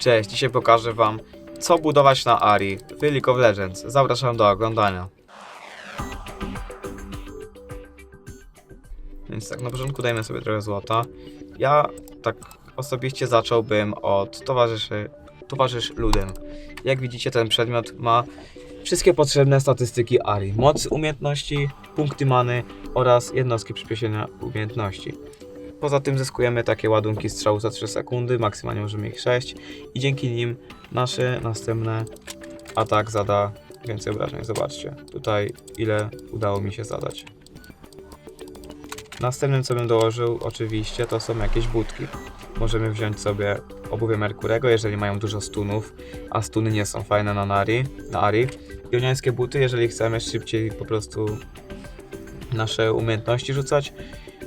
Cześć, dzisiaj pokażę wam co budować na Ari w League of Legends. Zapraszam do oglądania. Więc tak, na początku dajmy sobie trochę złota. Ja tak osobiście zacząłbym od towarzyszy, towarzysz ludem. Jak widzicie ten przedmiot ma wszystkie potrzebne statystyki Ari. Moc umiejętności, punkty many oraz jednostki przyspieszenia umiejętności. Poza tym zyskujemy takie ładunki strzału za 3 sekundy, maksymalnie możemy ich 6 i dzięki nim nasze następne atak zada więcej obrażeń. Zobaczcie tutaj ile udało mi się zadać. Następnym co bym dołożył oczywiście to są jakieś budki. Możemy wziąć sobie obuwie Merkurego, jeżeli mają dużo stunów, a stuny nie są fajne na Nari, na Ari. Joniańskie buty, jeżeli chcemy szybciej po prostu nasze umiejętności rzucać,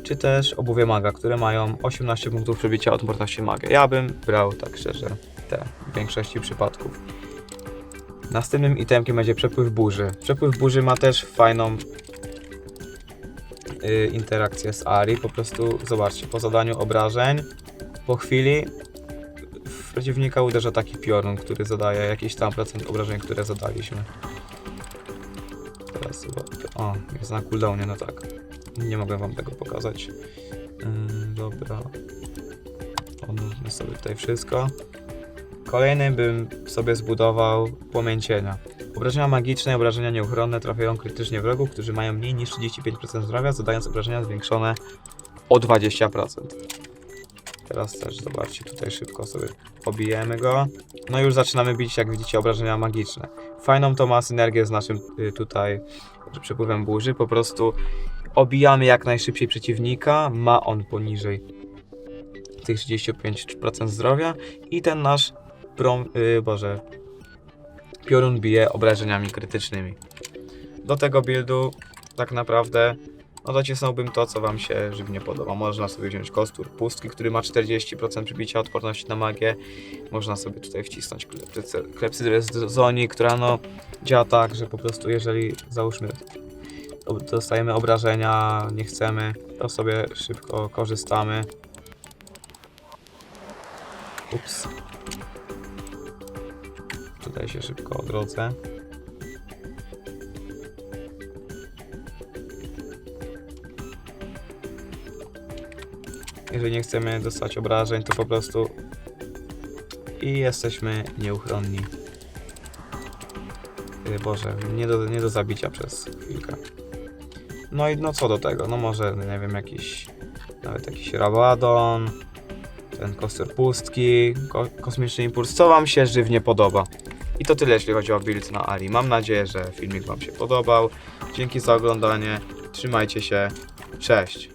czy też obuwie maga, które mają 18 punktów przebicia odporności maga. Ja bym brał tak szczerze te w większości przypadków. Następnym itemkiem będzie przepływ burzy. Przepływ burzy ma też fajną y, interakcję z Ari. Po prostu zobaczcie, po zadaniu obrażeń, po chwili w przeciwnika uderza taki piorun, który zadaje jakiś tam procent obrażeń, które zadaliśmy. Teraz zobaczę. O, jest na cooldownie, no tak. Nie mogę wam tego pokazać. Yy, dobra. Odłóżmy sobie tutaj wszystko. Kolejny bym sobie zbudował płomień cienia. Obrażenia magiczne i obrażenia nieuchronne trafiają krytycznie wrogów, którzy mają mniej niż 35% zdrowia, zadając obrażenia zwiększone o 20%. Teraz też zobaczcie, tutaj szybko sobie pobijemy go. No i już zaczynamy bić, jak widzicie, obrażenia magiczne. Fajną to ma synergię z naszym y, tutaj przepływem burzy. Po prostu obijamy jak najszybciej przeciwnika, ma on poniżej tych 35% zdrowia i ten nasz prom, yy, boże, piorun bije obrażeniami krytycznymi. Do tego buildu tak naprawdę no docisnąłbym to, co wam się żywnie podoba. Można sobie wziąć kostur pustki, który ma 40% przybicia odporności na magię. Można sobie tutaj wcisnąć klepsydrę- z zoni, która no działa tak, że po prostu jeżeli załóżmy dostajemy obrażenia, nie chcemy, to sobie szybko korzystamy. Ups. Tutaj się szybko odrodzę. Jeżeli nie chcemy dostać obrażeń, to po prostu i jesteśmy nieuchronni. Boże, nie do, nie do zabicia przez chwilkę. No i no co do tego, no może, nie wiem, jakiś, nawet jakiś Rabadon, ten kostur pustki, ko kosmiczny impuls, co wam się żywnie podoba. I to tyle, jeśli chodzi o build na Ali. Mam nadzieję, że filmik wam się podobał. Dzięki za oglądanie, trzymajcie się, cześć!